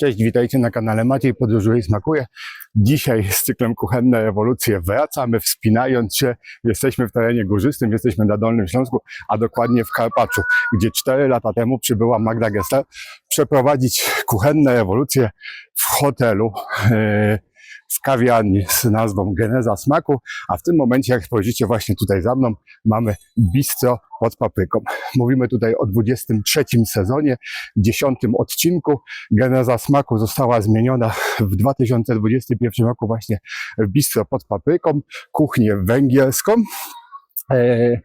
Cześć, witajcie na kanale Maciej Podróżuje i Smakuje. Dzisiaj z cyklem Kuchenne Rewolucje wracamy, wspinając się. Jesteśmy w terenie górzystym, jesteśmy na Dolnym Śląsku, a dokładnie w Karpaczu, gdzie 4 lata temu przybyła Magda Gessler przeprowadzić kuchenne rewolucje w hotelu, e, w kawiarni z nazwą Geneza Smaku, a w tym momencie, jak spojrzycie właśnie tutaj za mną, mamy bistro pod papryką. Mówimy tutaj o 23 sezonie, 10 odcinku. Geneza smaku została zmieniona w 2021 roku właśnie w bistro pod papryką, kuchnię węgierską. E,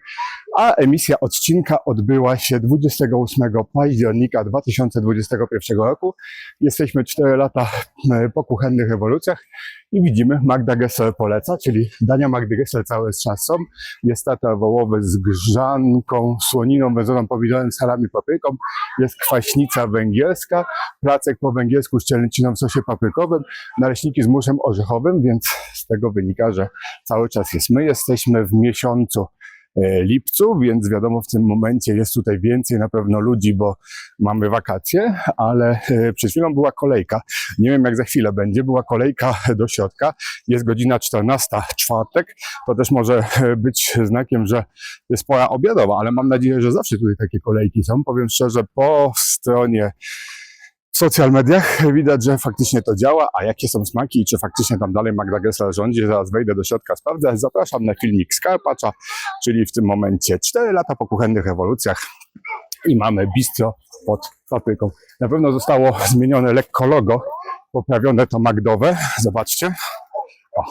A emisja odcinka odbyła się 28 października 2021 roku. Jesteśmy 4 lata e, po kuchennych rewolucjach i widzimy Magda Gessler poleca, czyli dania Magdy Gessler cały czas są. Jest tatar wołowy z grzanką, słoniną, wędzoną pomidorem, salami, papryką. Jest kwaśnica węgierska, placek po węgiersku z cielęciną w sosie paprykowym, naleśniki z muszem orzechowym, więc z tego wynika, że cały czas jest. My jesteśmy w miesiącu lipcu, więc wiadomo, w tym momencie jest tutaj więcej na pewno ludzi, bo mamy wakacje, ale e, przed chwilą była kolejka. Nie wiem, jak za chwilę będzie. Była kolejka do środka. Jest godzina 14, czwartek. To też może e, być znakiem, że jest pora obiadowa, ale mam nadzieję, że zawsze tutaj takie kolejki są. Powiem szczerze, po stronie w social mediach widać, że faktycznie to działa, a jakie są smaki i czy faktycznie tam dalej Magda Gessler rządzi, zaraz wejdę do środka, sprawdzę. Zapraszam na filmik z Karpacza, czyli w tym momencie 4 lata po kuchennych rewolucjach i mamy bistro pod papryką. Na pewno zostało zmienione lekko logo, poprawione to Magdowe. Zobaczcie. O.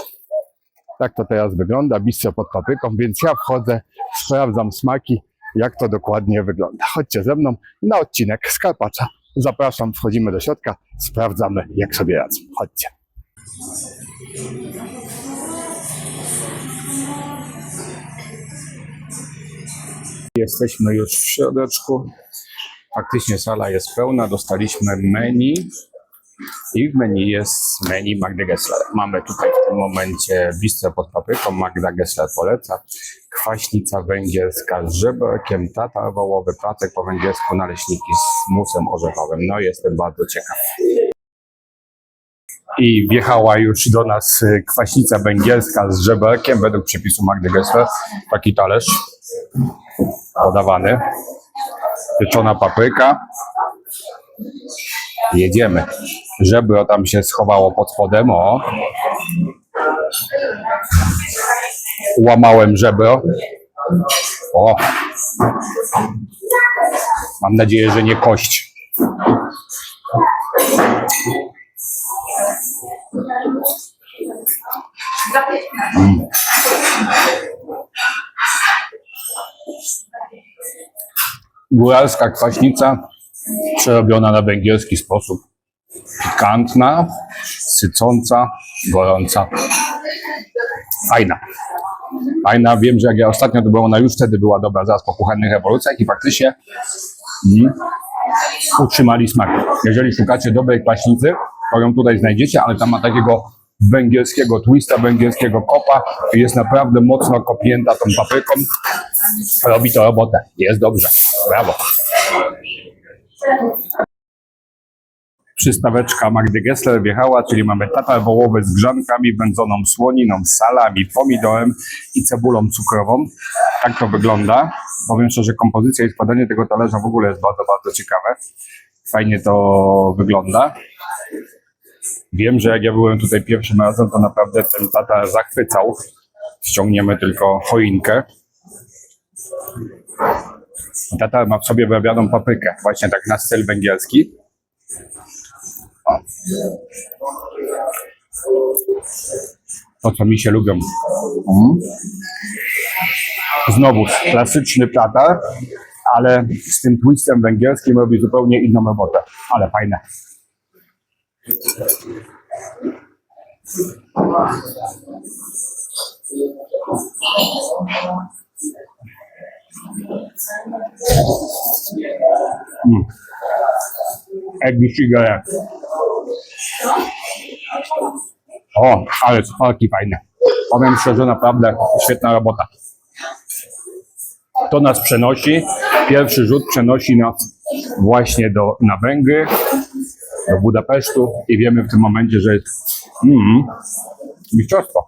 Tak to teraz wygląda, bistro pod papryką, więc ja wchodzę, sprawdzam smaki, jak to dokładnie wygląda. Chodźcie ze mną na odcinek z Karpacza. Zapraszam, wchodzimy do środka, sprawdzamy, jak sobie radzą. Chodźcie. Jesteśmy już w środeczku. Faktycznie sala jest pełna. Dostaliśmy menu. I w menu jest menu Magdy Gessler. Mamy tutaj w tym momencie bistro pod papryką. Magda Gessler poleca. Kwaśnica węgierska z żeberkiem, tatar wołowy, placek po węgiersku, naleśniki z musem orzechowym. No jestem bardzo ciekaw. I wjechała już do nas y, kwaśnica węgierska z żeberkiem według przepisu Magdy Gessler. Taki talerz podawany. Pieczona papryka. Jedziemy. Żebro tam się schowało pod spodem, o. Łamałem żebro. O. Mam nadzieję, że nie kość. Mm. Góralska kwaśnica przerobiona na węgierski sposób. Pikantna, sycąca, gorąca. Fajna. Fajna. Wiem, że jak ja ostatnio to była, ona już wtedy była dobra, zaraz po kuchennych rewolucjach i faktycznie mm, utrzymali smak. Jeżeli szukacie dobrej kwaśnicy, to ją tutaj znajdziecie, ale tam ma takiego węgierskiego twista, węgierskiego kopa jest naprawdę mocno kopnięta tą papryką. Robi to robotę. Jest dobrze. Brawo. Przystaweczka Magdy Gessler wjechała, czyli mamy tatar wołowy z grzankami, wędzoną słoniną, salami, pomidorem i cebulą cukrową. Tak to wygląda. Powiem szczerze, kompozycja i składanie tego talerza w ogóle jest bardzo, bardzo ciekawe. Fajnie to wygląda. Wiem, że jak ja byłem tutaj pierwszym razem, to naprawdę ten tatar zachwycał. Ściągniemy tylko choinkę. Tatar ma w sobie wyrabianą paprykę, właśnie tak na styl węgierski. O. To, co mi się lubią. Mhm. Znowu klasyczny tatar, ale z tym twistem węgierskim robi zupełnie inną robotę. Ale fajne. Mm. Egg cigarette. O, ale cukorki fajne. Powiem szczerze, naprawdę świetna robota. To nas przenosi, pierwszy rzut przenosi nas właśnie do, na Węgry. do Budapesztu i wiemy w tym momencie, że jest mm, mistrzostwo.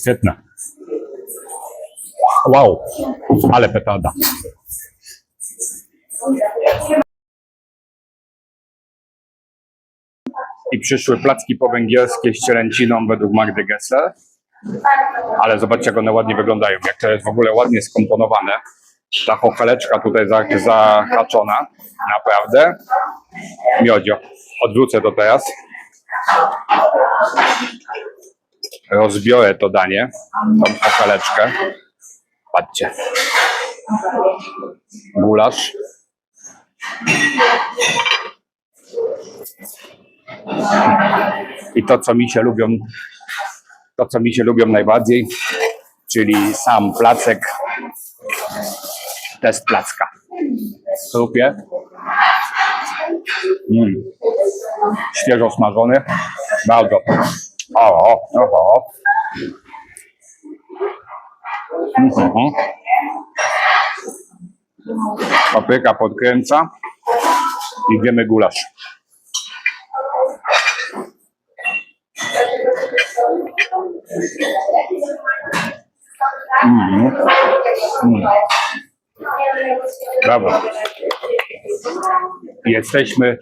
Świetne. Wow, ale petarda. I przyszły placki powęgierskie z cielęciną według Magdy Gessler. Ale zobaczcie, jak one ładnie wyglądają. Jak to jest w ogóle ładnie skomponowane. Ta chocheleczka tutaj za- zahaczona. Naprawdę. Miodzio. Odwrócę to teraz. Rozbiorę to danie. Tą chocheleczkę. Patrzcie. Gulasz. I to, co mi się lubią, to, co mi się lubią najbardziej, czyli sam placek, test placka. Lubię. Mm. Świeżo smażony. Bardzo. O, o, o. Mhm. Papryka podkręca i gulasz. Mhm. Mm. Brawo. Jesteśmy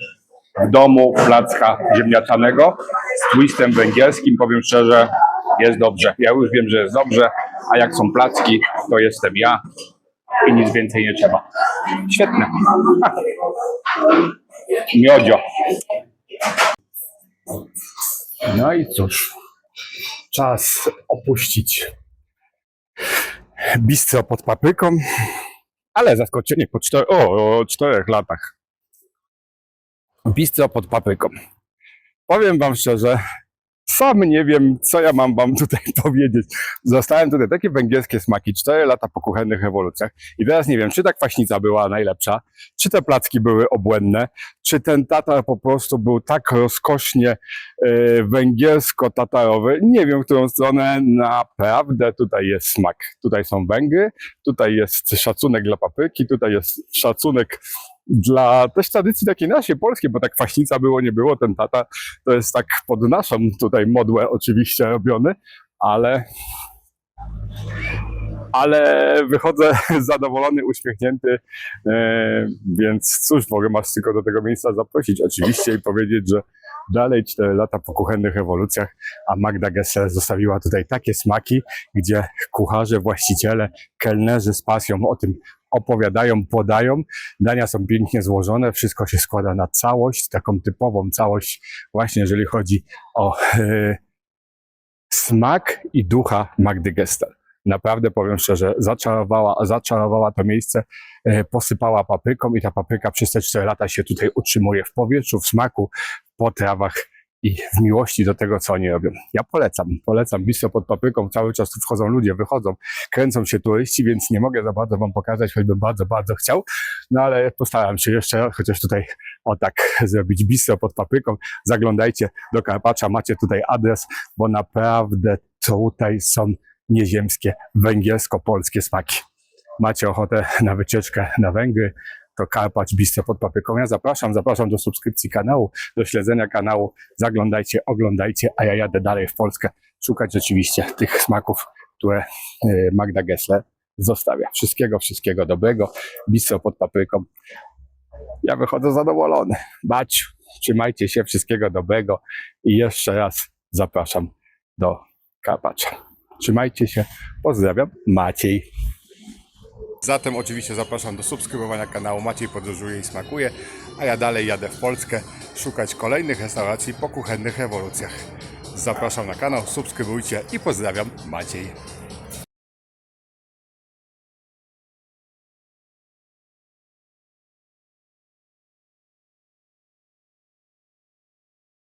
w domu placka ziemniaczanego z twistem węgierskim. Powiem szczerze, jest dobrze. Ja już wiem, że jest dobrze, a jak są placki, to jestem ja i nic więcej nie trzeba. Świetne. Miodzio. No i cóż, czas opuścić bistro pod papryką, ale zaskoczenie po o, o czterech latach. Bistro pod papryką. Powiem wam szczerze, sam nie wiem, co ja mam wam tutaj powiedzieć. Zostałem tutaj takie węgierskie smaki, 4 lata po kuchennych rewolucjach i teraz nie wiem, czy ta kwaśnica była najlepsza, czy te placki były obłędne, czy ten tatar po prostu był tak rozkosznie e, węgiersko-tatarowy. Nie wiem, w którą stronę naprawdę tutaj jest smak. Tutaj są Węgry, tutaj jest szacunek dla papryki, tutaj jest szacunek dla też tradycji takiej naszej polskiej, bo tak kwaśnica było, nie było, ten tata to jest tak pod naszą tutaj modłę oczywiście robiony, ale ale wychodzę zadowolony, uśmiechnięty, e, więc cóż, mogę was tylko do tego miejsca zaprosić oczywiście i powiedzieć, że dalej 4 lata po kuchennych rewolucjach, a Magda Gessler zostawiła tutaj takie smaki, gdzie kucharze, właściciele, kelnerzy z pasją o tym opowiadają, podają. Dania są pięknie złożone, wszystko się składa na całość, taką typową całość, właśnie jeżeli chodzi o e, smak i ducha Magdy Gessler. Naprawdę powiem szczerze, zaczarowała, zaczarowała to miejsce, e, posypała papryką i ta papryka przez te 4 lata się tutaj utrzymuje w powietrzu, w smaku, potrawach i w miłości do tego, co oni robią. Ja polecam, polecam bistro pod papryką, cały czas tu wchodzą ludzie, wychodzą, kręcą się turyści, więc nie mogę za bardzo wam pokazać, choćbym bardzo, bardzo chciał, no ale postaram się jeszcze chociaż tutaj o tak zrobić bistro pod papryką. Zaglądajcie do Karpacza, macie tutaj adres, bo naprawdę tutaj są nieziemskie, węgiersko-polskie smaki. Macie ochotę na wycieczkę na Węgry, to Karpacz Bistro pod papryką. Ja zapraszam, zapraszam do subskrypcji kanału, do śledzenia kanału. Zaglądajcie, oglądajcie, a ja jadę dalej w Polskę szukać rzeczywiście tych smaków, które e, Magda Gessler zostawia. Wszystkiego, wszystkiego dobrego. Bistro pod papryką. Ja wychodzę zadowolony. Bać, trzymajcie się, wszystkiego dobrego i jeszcze raz zapraszam do Karpacza. Trzymajcie się, pozdrawiam, Maciej. Zatem oczywiście zapraszam do subskrybowania kanału Maciej Podróżuje i Smakuje, a ja dalej jadę w Polskę szukać kolejnych restauracji po kuchennych rewolucjach. Zapraszam na kanał, subskrybujcie i pozdrawiam, Maciej.